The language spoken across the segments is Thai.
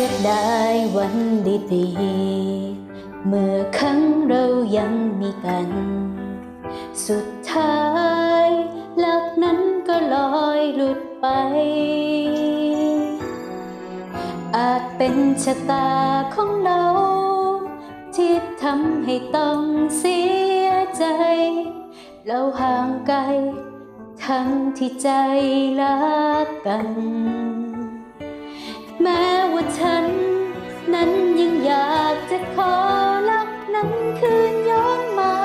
สียดายวันดีๆ เมื่อครั้งเรายังมีกัน สุดท้ายลักนั้นก็ลอยหลุดไป อาจเป็นชะตาของเรา ที่ทำให้ต้องเสียใจ เราห่างไกล ทั้งที่ใจรักกัน นั้นยังอยากจะขอรักนั้นคืนย้อนมา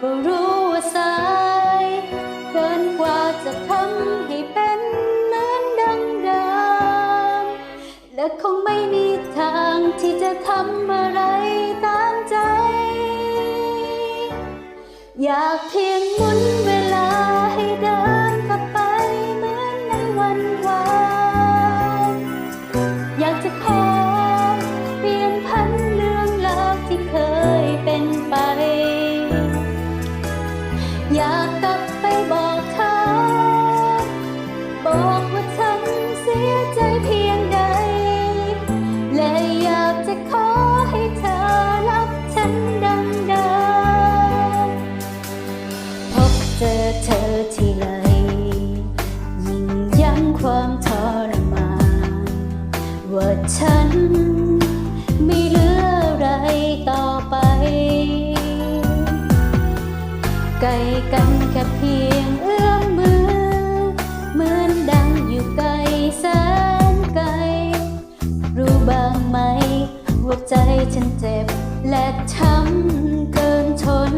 ก็รู้ว่าสายเกินกว่าจะทำให้เป็นเหมือนดังเดิมและคงไม่มีทางที่จะทำอะไรตามใจ อยากเพียงมุน อยากกลับไปบอกเธอ บอกว่าฉันเสียใจเพียงใด และอยากจะขอให้เธอรักฉันดังเดิมพบเจอเธอทีไรยิ่งยั้งความทรมานว่าฉัน ไกลกันแค่เพียงเอื้อมมือ เหมือนดังอยู่ไกลแสนไกล รู้บ้างไหมว่าใจฉันเจ็บและช้ำเกินทน